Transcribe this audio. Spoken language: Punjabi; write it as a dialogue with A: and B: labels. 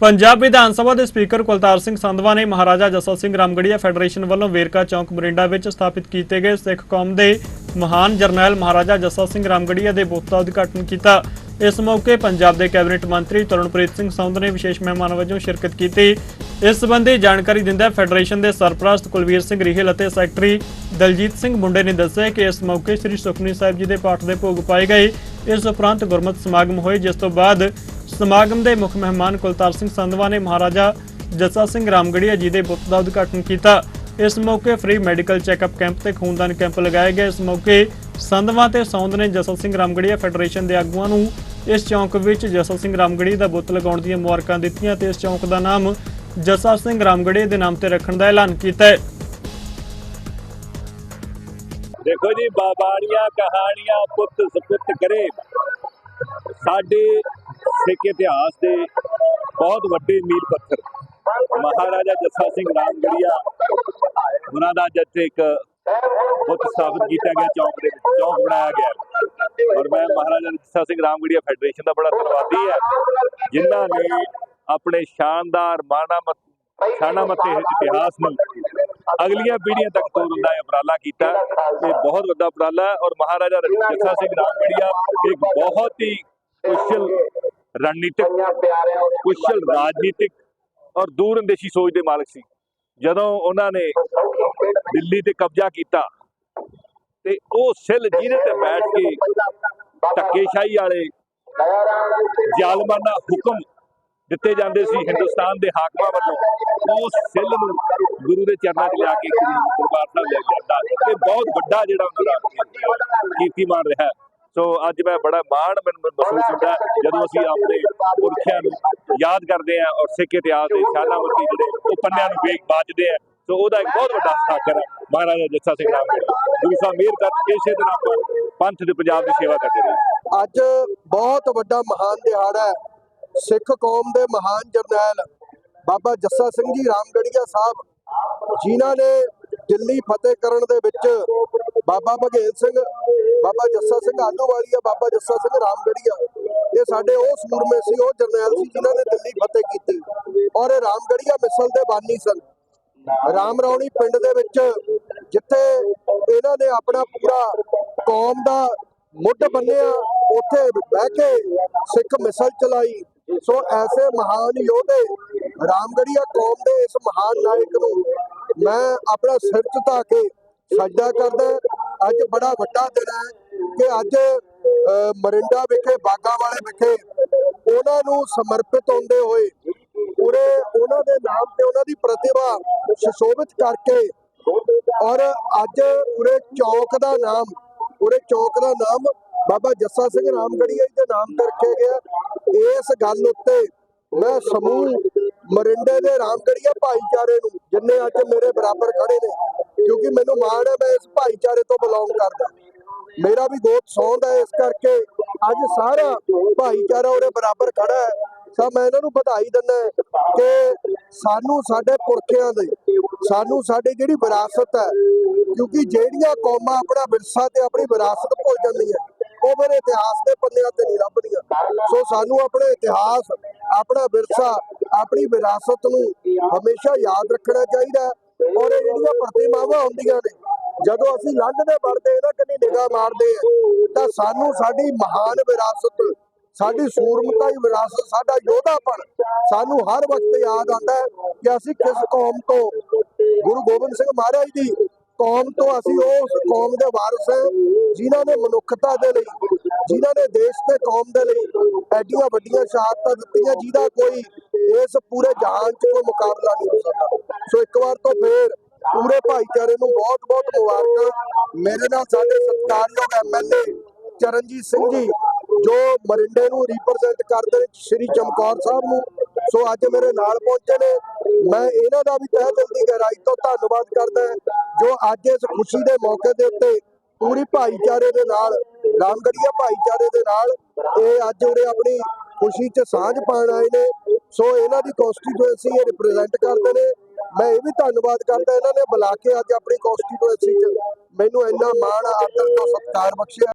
A: ਪੰਜਾਬ ਵਿਧਾਨ ਸਭਾ ਦੇ ਸਪੀਕਰ ਕੁਲਤਾਰ ਸਿੰਘ ਸੰਧਵਾ ਨੇ ਮਹਾਰਾਜਾ ਜੱਸਾ ਸਿੰਘ ਰਾਮਗੜੀਆ ਫੈਡਰੇਸ਼ਨ ਵੱਲੋਂ ਵੇਰਕਾ ਚੌਂਕ ਮੋਰਿੰਡਾ ਵਿੱਚ ਸਥਾਪਿਤ ਕੀਤੇ ਗਏ ਸਿੱਖ ਕੌਮ ਦੇ ਮਹਾਨ ਜਰਨੈਲ ਮਹਾਰਾਜਾ ਜੱਸਾ ਸਿੰਘ ਰਾਮਗੜੀਆ ਦੇ ਬੁੱਤ ਦਾ ਉਦਘਾਟਨ ਕੀਤਾ। ਇਸ ਮੌਕੇ ਪੰਜਾਬ ਦੇ ਕੈਬਨਿਟ ਮੰਤਰੀ ਤਰਨਪ੍ਰੀਤ ਸਿੰਘ ਸੰਧ ਨੇ ਵਿਸ਼ੇਸ਼ ਮਹਿਮਾਨ ਵਜੋਂ ਸ਼ਿਰਕਤ ਕੀਤੀ। ਇਸ ਸੰਬੰਧੀ ਜਾਣਕਾਰੀ ਦਿੰਦਿਆਂ ਫੈਡਰੇਸ਼ਨ ਦੇ ਸਰਪ੍ਰਸਤ ਕੁਲਵੀਰ ਸਿੰਘ ਰਿਹਲ ਅਤੇ ਸੈਕਟਰੀ ਦਲਜੀਤ ਸਿੰਘ ਮੁੰਡੇ ਨੇ ਦੱਸਿਆ ਕਿ ਇਸ ਮੌਕੇ ਸ੍ਰੀ ਸੁਖਮਨੀ ਸਾਹਿਬ ਜੀ ਦੇ ਪਾਠ ਦੇ ਭੋਗ ਪਾਏ ਗਏ। ਇਸ ਉਪਰੰਤ ਗੁਰਮਤਿ ਸਮਾਗਮ ਹੋਏ, ਜਿਸ ਤੋਂ ਬਾਅਦ ਸਮਾਗਮ ਦੇ ਮੁੱਖ ਮਹਿਮਾਨ ਕੁਲਤਾਰ ਸਿੰਘ ਸੰਧਵਾ ਨੇ ਮਹਾਰਾਜਾ ਜੱਸਾ ਸਿੰਘ ਰਾਮਗੜੀਆ ਜੀ ਦੇ ਬੁੱਤ ਦਾ ਉਦਘਾਟਨ ਕੀਤਾ। ਇਸ ਮੌਕੇ ਫ੍ਰੀ ਮੈਡੀਕਲ ਚੈੱਕਅਪ ਕੈਂਪ ਤੇ ਖੂਨਦਾਨ ਕੈਂਪ ਲਗਾਏ ਗਏ। ਇਸ ਮੌਕੇ ਸੰਧਵਾ ਤੇ ਸੌਂਦ ਨੇ ਜੱਸਾ ਸਿੰਘ ਰਾਮਗੜੀਆ ਫੈਡਰੇਸ਼ਨ ਦੇ ਆਗੂਆਂ ਨੂੰ ਇਸ ਚੌਂਕ ਵਿੱਚ ਜੱਸਾ ਸਿੰਘ ਰਾਮਗੜੀ ਦਾ ਬੁੱਤ ਲਗਾਉਣ ਦੀਆਂ ਮੁਬਾਰਕਾਂ ਦਿੱਤੀਆਂ ਤੇ ਇਸ ਚੌਂਕ ਦਾ ਨਾਮ ਜੱਸਾ ਸਿੰਘ ਰਾਮਗੜੀ ਦੇ ਨਾਮ ਤੇ ਰੱਖਣ ਦਾ ਐਲਾਨ ਕੀਤਾ ਹੈ।
B: ਦੇਖੋ ਜੀ ਬਾਬਾਣੀਆਂ ਕਹਾਣੀਆਂ ਪੁੱਤ ਸਪੁੱਤ ਕਰੇ ਸਾਡੇ ਸਿੱਖ ਇਤਿਹਾਸ ਦੇ ਬਹੁਤ ਵੱਡੇ ਮੀਲ ਪੱਥਰ। ਮਹਾਰਾਜਾ ਜੱਸਾ ਸਿੰਘ ਰਾਮਗੜੀਆ, ਉਹਨਾਂ ਦਾ ਜਿੱਥੇ ਇੱਕ ਬੁੱਤ ਸਥਾਪਿਤ ਕੀਤਾ ਗਿਆ, ਚੌਂਕ ਦੇ ਵਿੱਚ, ਚੌਂਕ ਬਣਾਇਆ ਗਿਆ। ਔਰ ਮੈਂ ਮਹਾਰਾਜਾ ਜੱਸਾ ਸਿੰਘ ਰਾਮਗੜੀਆ ਫੈਡਰੇਸ਼ਨ ਦਾ ਬੜਾ ਧੰਨਵਾਦੀ ਹੈ, ਜਿਨ੍ਹਾਂ ਨੇ ਆਪਣੇ ਸ਼ਾਨਦਾਰ ਮਾਣਾਮਤ ਸ਼ਾਨਾਮਤ ਇਤਿਹਾਸ ਨੂੰ ਅਗਲੀਆਂ ਪੀੜ੍ਹੀਆਂ ਤੱਕ ਤੋਰਨ ਦਾ ਇਹ ਉਪਰਾਲਾ ਕੀਤਾ। ਇਹ ਬਹੁਤ ਵੱਡਾ ਉਪਰਾਲਾ ਹੈ ਔਰ ਮਹਾਰਾਜਾ ਜੱਸਾ ਸਿੰਘ ਰਾਮਗੜੀਆ ਇੱਕ ਬਹੁਤ ਹੀ ਕੁਸ਼ਲ ਰਣਨੀਤਿਕ, ਕੁਸ਼ਲ ਰਾਜਨੀਤਿਕ ਔਰ ਦੂਰਅੰਦੇਸ਼ੀ ਸੋਚ ਦੇ ਮਾਲਕ ਸੀ। ਜਦੋਂ ਉਹਨਾਂ ਨੇ ਦਿੱਲੀ ਤੇ ਕਬਜ਼ਾ ਕੀਤਾ ਤੇ ਉਹ ਸਿੱਲ ਜਿਹਦੇ ਤੇ ਬੈਠ ਕੇ ਧੱਕੇਸ਼ਾਹੀ ਵਾਲੇ ਜ਼ਾਲਮਾਨਾ ਹੁਕਮ ਦਿੱਤੇ ਜਾਂਦੇ ਸੀ ਹਿੰਦੁਸਤਾਨ ਦੇ ਹਾਕਮਾਂ ਵੱਲੋਂ ਉਸ ਸਿੱਲ ਨੂੰ ਗੁਰੂ ਦੇ ਚਰਨਾਂ 'ਚ ਲਿਆ ਕੇ ਦਰਬਾਰ ਸਾਹਿਬ ਲੈ ਜਾਂਦਾ। ਤੇ ਬਹੁਤ ਵੱਡਾ ਜਿਹੜਾ ਉਹਨਾਂ ਦਾ ਕੀਰਤੀਮਾਨ ਰਿਹਾ। ਸੋ ਅੱਜ ਮੈਂ ਬੜਾ ਮਾਣ ਮੈਨੂੰ ਮਹਿਸੂਸ ਹੁੰਦਾ ਜਦੋਂ ਅਸੀਂ ਆਪਣੇ ਪੁਰਖਿਆਂ ਨੂੰ ਯਾਦ ਕਰਦੇ ਹਾਂ ਔਰ ਸਿੱਖ ਇਤਿਹਾਸ ਦੇ ਸ਼ਾਨਾਮਤੀ ਜਿਹੜੇ ਉਹ ਪੰਨਿਆਂ ਨੂੰ ਵੇਖ ਬਾਜਦੇ ਆ ਸੋ ਉਹਦਾ ਇੱਕ ਬਹੁਤ ਵੱਡਾ ਹਸਤਾਖਰ ਹੈ, ਮਹਾਰਾਜਾ ਜੱਸਾ ਸਿੰਘ ਰਾਮਗੜ੍ਹ ਗੁਰੂ ਸਾਹਿਬ ਮਿਹਰ ਕਰਨ ਇਸੇ ਤਰ੍ਹਾਂ ਆਪਾਂ ਪੰਥ ਦੇ ਪੰਜਾਬ ਦੀ ਸੇਵਾ ਕਰਦੇ ਰਹੀਏ
C: ਅੱਜ ਬਹੁਤ ਵੱਡਾ ਮਹਾਨ ਦਿਹਾੜਾ ਹੈ। ਸਿੱਖ ਕੌਮ ਦੇ ਮਹਾਨ ਜਰਨੈਲ ਬਾਬਾ ਜੱਸਾ ਸਿੰਘ ਜੀ ਰਾਮਗੜੀਆ ਸਾਹਿਬ, ਜਿਨ੍ਹਾਂ ਨੇ ਦਿੱਲੀ ਫਤਿਹ ਕਰਨ ਦੇ ਵਿੱਚ ਬਾਬਾ ਭਗੇਲ ਸਿੰਘ ਬਾਬਾ ਜੱਸਾ ਸਿੰਘ ਆਲੂਵਾਲੀਆ ਬਾਬਾ ਜੱਸਾ ਸਿੰਘ ਰਾਮਗੜੀਆ ਇਹ ਸਾਡੇ ਉਹ ਸੂਰਮੇ ਸੀ, ਉਹ ਜਰਨੈਲ ਸੀ, ਜਿਨ੍ਹਾਂ ਨੇ ਦਿੱਲੀ ਫਤਿਹ ਕੀਤੀ। ਔਰ ਇਹ ਰਾਮਗੜੀਆ ਮਿਸਲ ਦੇ ਬਾਨੀ ਸਨ। ਰਾਮ ਰੌਣੀ ਪਿੰਡ ਦੇ ਵਿੱਚ ਜਿੱਥੇ ਇਹਨਾਂ ਨੇ ਆਪਣਾ ਪੂਰਾ ਕੌਮ ਦਾ ਮੁੱਢ ਬੰਨਿਆ, ਉੱਥੇ ਬਹਿ ਕੇ ਸਿੱਖ ਮਿਸਲ ਚਲਾਈ। ਸੋ ਐਸੇ ਮਹਾਨ ਯੋਧੇ ਰਾਮਗੜੀਆ ਕੌਮ ਦੇ ਇਸ ਮਹਾਨ ਨਾਇਕ ਨੂੰ ਮੈਂ ਆਪਣਾ ਸਿਰ ਝੁਕਾ ਕੇ ਸਜਦਾ ਕਰਦਾ। ਅੱਜ ਬੜਾ ਵੱਡਾ ਦਿਨ ਹੈ ਕਿ ਅੱਜ ਮਰਿੰਡਾ ਵਿਖੇ ਬਾਗਾ ਵਾਲੇ ਵਿਖੇ ਉਹਨਾਂ ਨੂੰ ਸਮਰਪਿਤ ਹੁੰਦੇ ਹੋਏ ਪੂਰੇ ਉਹਨਾਂ ਦੇ ਨਾਮ ਤੇ ਉਹਨਾਂ ਦੀ ਪ੍ਰਤਿਭਾ ਸੁਸ਼ੋਭਿਤ ਕਰਕੇ ਔਰ ਅੱਜ ਪੂਰੇ ਚੌਕ ਦਾ ਨਾਮ, ਪੂਰੇ ਚੌਕ ਦਾ ਨਾਮ ਬਾਬਾ ਜੱਸਾ ਸਿੰਘ ਰਾਮਗੜੀਆ ਜੀ ਦੇ ਨਾਮ ਤੇ ਰੱਖਿਆ ਗਿਆ। ਇਸ ਗੱਲ ਉੱਤੇ ਮੈਂ ਸਮੂਹ ਮਰਿੰਡੇ ਦੇ ਰਾਮਗੜੀਆ ਭਾਈਚਾਰੇ ਨੂੰ, ਜਿੰਨੇ ਅੱਜ ਮੇਰੇ ਬਰਾਬਰ ਖੜੇ ਨੇ ਕਿਉਂਕਿ ਮੈਨੂੰ ਮਾਣ ਹੈ, ਮੈਂ ਇਸ ਭਾਈਚਾਰੇ ਤੋਂ ਬਿਲੋਂਗ ਕਰਦਾ। ਮੇਰਾ ਵੀ ਗੋਤ ਸੌਂਦ ਹੈ ਇਸ ਕਰਕੇ ਅੱਜ ਸਾਰਾ ਭਾਈਚਾਰਾ ਉਹਦੇ ਬਰਾਬਰ ਖੜਾ ਹੈ। ਸਭ ਮੈਂ ਇਹਨਾਂ ਨੂੰ ਵਧਾਈ ਦਿੰਦਾ ਕਿ ਸਾਨੂੰ ਸਾਡੇ ਪੁਰਖਿਆਂ ਦੇ, ਸਾਨੂੰ ਸਾਡੀ ਜਿਹੜੀ ਵਿਰਾਸਤ ਹੈ, ਕਿਉਂਕਿ ਜਿਹੜੀਆਂ ਕੌਮਾਂ ਆਪਣਾ ਵਿਰਸਾ ਤੇ ਆਪਣੀ ਵਿਰਾਸਤ ਭੁੱਲ ਜਾਂਦੀਆਂ, ਉਹ ਫਿਰ ਇਤਿਹਾਸ ਦੇ ਪੰਨਿਆਂ ਤੇ ਨਹੀਂ ਲੱਭਦੀਆਂ। ਸੋ ਸਾਨੂੰ ਆਪਣੇ ਇਤਿਹਾਸ, ਆਪਣਾ ਵਿਰਸਾ, ਆਪਣੀ ਵਿਰਾਸਤ ਨੂੰ ਹਮੇਸ਼ਾ ਯਾਦ ਰੱਖਣਾ ਚਾਹੀਦਾ ਔਰ ਇਹ ਜਿਹੜੀਆਂ ਪ੍ਰਤਿਮਾਵਾਂ ਹੁੰਦੀਆਂ ਨੇ, ਜਦੋਂ ਅਸੀਂ ਲੰਘਦੇ ਵੜਦੇ ਇਹਨਾਂ ਕੰਨੀ ਨਿਗਾਹ ਮਾਰਦੇ ਆ? ਤਾਂ ਸਾਨੂੰ ਸਾਡੀ ਮਹਾਨ ਵਿਰਾਸਤ, ਸਾਡੀ ਸੂਰਮਤਾਈ ਵਿਰਾਸਤ, ਸਾਡਾ ਯੋਧਾਪਣ ਸਾਨੂੰ ਹਰ ਵਕਤ ਯਾਦ ਆਉਂਦਾ ਹੈ ਕਿ ਅਸੀਂ ਕਿਸ ਕੌਮ ਤੋਂ? ਗੁਰੂ ਗੋਬਿੰਦ ਸਿੰਘ ਮਹਾਰਾਜ ਦੀ ਕੌਮ ਤੋਂ ਅਸੀਂ ਉਸ ਕੌਮ ਦੇ ਵਾਰਸ ਹਾਂ, ਜਿਨ੍ਹਾਂ ਨੇ ਮਨੁੱਖਤਾ ਦੇ ਲਈ, ਜਿਨ੍ਹਾਂ ਨੇ ਦੇਸ਼ ਤੇ ਕੌਮ ਦੇ ਲਈ ਐਡੀਆਂ ਵੱਡੀਆਂ ਸ਼ਹਾਦਤਾਂ ਦਿੱਤੀਆਂ, ਜਿਹਦਾ ਕੋਈ ਇਸ ਪੂਰੇ ਜਹਾਨ 'ਚ ਕੋਈ ਮੁਕਾਬਲਾ ਨਹੀਂ ਹੋ ਸਕਦਾ। ਸੋ ਇੱਕ ਵਾਰ ਤੋਂ ਫੇਰ ਪੂਰੇ ਭਾਈਚਾਰੇ ਨੂੰ ਬਹੁਤ ਬਹੁਤ ਮੁਬਾਰਕਾਂ। ਮੇਰੇ ਨਾਲ ਸਾਡੇ ਸਤਿਕਾਰਯੋਗ ਐਮਐਲਏ ਚਰਨਜੀਤ ਸਿੰਘ ਜੀ, ਜੋ ਮਰਿੰਡੇ ਨੂੰ ਰਿਪਰੈਜ਼ੈਂਟ ਕਰਦੇ ਨੇ ਸ਼੍ਰੀ ਚਮਕੌਰ ਸਾਹਿਬ ਨੂੰ। ਸੋ ਅੱਜ ਮੇਰੇ ਨਾਲ ਪਹੁੰਚੇ ਨੇ। ਮੈਂ ਇਹਨਾਂ ਦਾ ਵੀ ਤਹਿ ਦਿਲ ਦੀ ਗਹਿਰਾਈ ਤੋਂ ਧੰਨਵਾਦ ਕਰਦਾ ਜੋ ਅੱਜ ਇਸ ਖੁਸ਼ੀ ਦੇ ਮੌਕੇ ਦੇ ਉੱਤੇ ਪੂਰੀ ਭਾਈਚਾਰੇ ਦੇ ਨਾਲ, ਰਾਮਗੜੀਆ ਭਾਈਚਾਰੇ ਦੇ ਨਾਲ, ਇਹ ਅੱਜ ਉਰੇ ਆਪਣੀ ਖੁਸ਼ੀ 'ਚ ਸਾਂਝ ਪਾਉਣ ਆਏ ਨੇ। ਸੋ ਇਹਨਾਂ ਦੀ ਕਨਸਟੀਟੂਐਂਸੀ ਇਹ ਰਿਪਰੈਜ਼ੈਂਟ ਕਰਦੇ ਨੇ। ਮੈਂ ਇਹ ਵੀ ਧੰਨਵਾਦ ਕਰਦਾ ਇਹਨਾਂ ਨੇ ਬੁਲਾ ਕੇ ਅੱਜ ਆਪਣੀ ਕਨਸਟੀਟੂਐਂਸੀ 'ਚ ਮੈਨੂੰ ਇੰਨਾ ਮਾਣ, ਆਦਰ ਤੋਂ ਸਤਿਕਾਰ ਬਖਸ਼ਿਆ।